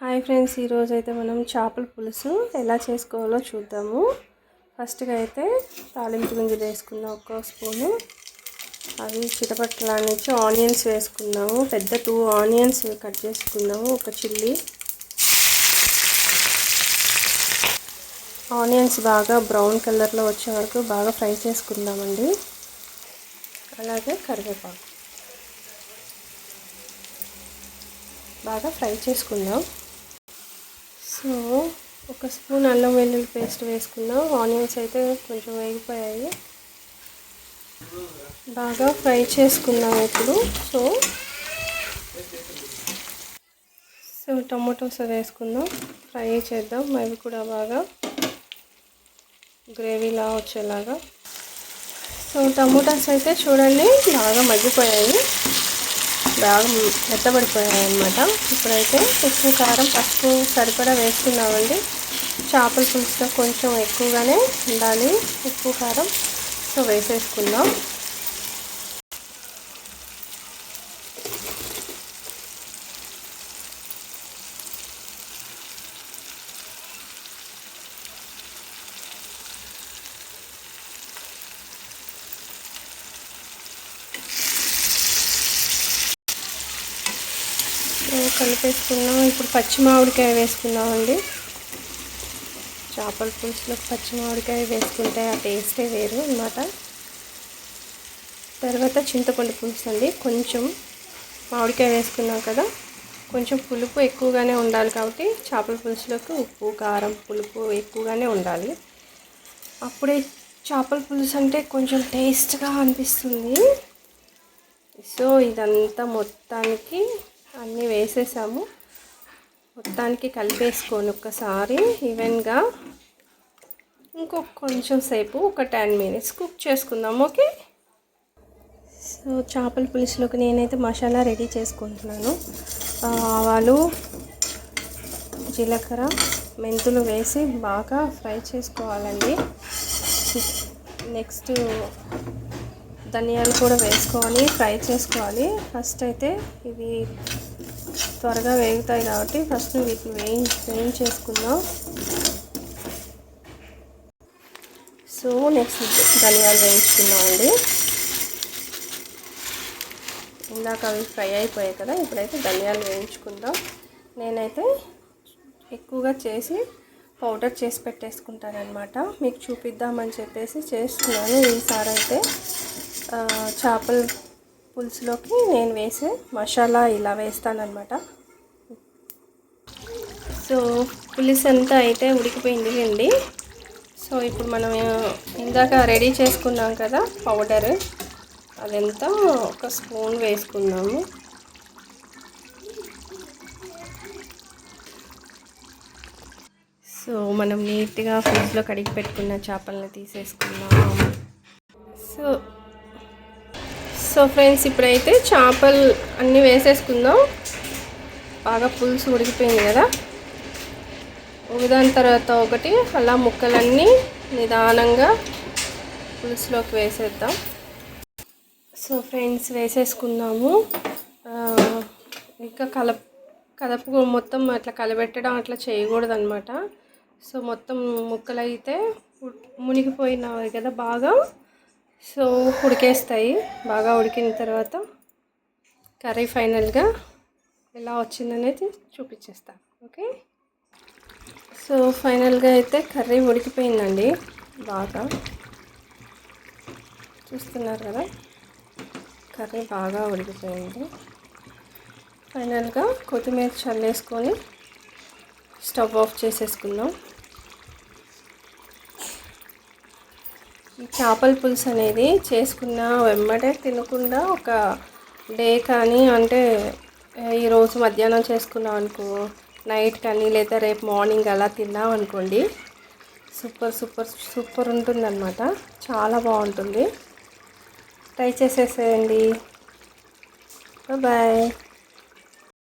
Hi friends ఈరోజు అయితే మనం చేపల పులుసు ఎలా చేసుకోవాలో చూద్దాము. ఫస్ట్గా అయితే తాలింపు గింజలు వేసుకుందాం ఒక స్పూను అవి చిటపట్లానిచ్చి ఆనియన్స్ వేసుకుందాము పెద్ద టూ ఆనియన్స్ కట్ చేసుకుందాము ఒక చిల్లీ. ఆనియన్స్ బాగా బ్రౌన్ కలర్లో వచ్చే వరకు బాగా ఫ్రై చేసుకుందామండి. అలాగే కరివేపాకు. బాగా ఫ్రై చేసుకుందాం. సో ఒక స్పూన్ అల్లం వెల్లుల్లి పేస్ట్ వేసుకుందాం. ఆనియన్స్ అయితే కొంచెం వేగిపోయాయి. బాగా ఫ్రై చేసుకుందాం ఇప్పుడు. సో సో టమాటోస్ వేసుకుందాం. ఫ్రై చేద్దాం. అవి కూడా బాగా గ్రేవీలా వచ్చేలాగా. సో టమోటాస్ అయితే చూడండి బాగా మగ్గిపోయాయి. బాగా మెత్తబడిపోయాయి అనమాట ఇప్పుడైతే ఉప్పు కారం పసుపు సరిపడా వేసుకున్నామండి. చేపల పులుసులో కొంచెం ఎక్కువగానే ఉండాలి. ఉప్పు కారం సో వేసేసుకుందాం. కలిపేసుకున్నాం. ఇప్పుడు పచ్చి మామిడికాయ వేసుకున్నామండి చేపల పులుసులో పచ్చి మామిడికాయ వేసుకుంటే ఆ టేస్టే వేరు అనమాట తర్వాత చింతపండు పులుసు అండి. కొంచెం మామిడికాయ వేసుకున్నాం కదా కొంచెం పులుపు ఎక్కువగానే ఉండాలి కాబట్టి చేపల పులుసులోకి ఉప్పు కారం పులుపు ఎక్కువగానే ఉండాలి. అప్పుడే చేపల పులుసు అంటే కొంచెం టేస్ట్గా అనిపిస్తుంది. సో ఇదంతా మొత్తానికి అన్నీ వేసేసాము. మొత్తానికి కలిపేసుకొని ఒక్కసారి ఈవెన్గా ఇంకొక కొంచెం సేపు ఒక టెన్ మినిట్స్ కుక్ చేసుకుందాం ఓకే? సో చేపల పులుసులోకి నేనైతే మసాలా రెడీ చేసుకుంటున్నాను. ఆవాలు జీలకర్ర మెంతులు వేసి బాగా ఫ్రై చేసుకోవాలండి. నెక్స్ట్ ధనియాలు కూడా వేసుకోవాలి ఫ్రై చేసుకోవాలి. ఫస్ట్ అయితే ఇవి త్వరగా వేగుతాయి కాబట్టి ఫస్ట్ వీటిని వేయి వేయించేసుకుందాం. సో నెక్స్ట్ ధనియాలు వేయించుకుందాం అండి. ఇందాక అవి ఫ్రై అయిపోయాయి కదా ఇప్పుడైతే ధనియాలు వేయించుకుందాం. నేనైతే ఎక్కువగా చేసి పౌడర్ చేసి పెట్టేసుకుంటానమాట మీకు చూపిద్దామని చెప్పేసి చేస్తున్నాను. ఈసారి అయితే చేపలు పులుసులోకి నేను వేసే మసాలా ఇలా వేస్తానమాట సో పులుసు అంతా అయితే ఉడికిపోయింది అండి. సో ఇప్పుడు మనం ఇందాక రెడీ చేసుకున్నాం కదా పౌడర్. అదంతా ఒక స్పూన్ వేసుకుందాము సో మనం నీట్గా ఫ్రిడ్జ్లో కడిగి పెట్టుకున్న చేపలను తీసేసుకున్నాము. సో సో ఫ్రెండ్స్ ఇప్పుడైతే చేపలు అన్నీ వేసేసుకుందాం. బాగా పులుసు ఉడికిపోయింది కదా. ఒకదాని తర్వాత ఒకటి అలా ముక్కలన్నీ నిదానంగా పులుసులోకి వేసేద్దాం. సో ఫ్రెండ్స్ వేసేసుకుందాము. ఇంకా కలప కదపు మొత్తం అట్లా కలబెట్టడం అట్లా చేయకూడదు అనమాట సో మొత్తం ముక్కలైతే అయితే మునిగిపోయినవి కదా బాగా. సో ఉడికేస్తాయి. బాగా ఉడికిన తర్వాత కర్రీ ఫైనల్గా ఎలా వచ్చిందనేది చూపించేస్తాను ఓకే? సో ఫైనల్గా అయితే కర్రీ ఉడికిపోయిందండి బాగా. చూస్తున్నారు కదా? కర్రీ బాగా ఉడికిపోయింది. ఫైనల్గా కొత్తిమీర చల్లేసుకొని స్టవ్ ఆఫ్ చేసేసుకుందాం. ఈ చేపల పులుసు అనేది చేసుకున్న వెంబడే తినకుండా ఒక డే కానీ అంటే ఈరోజు మధ్యాహ్నం చేసుకున్నాం అనుకో నైట్ కానీ లేదా రేపు మార్నింగ్ అలా తిన్నాం అనుకోండి సూపర్ సూపర్ సూపర్ ఉంటుందన్నమాట. చాలా బాగుంటుంది. ట్రై చేసేసేయండి. బాయ్.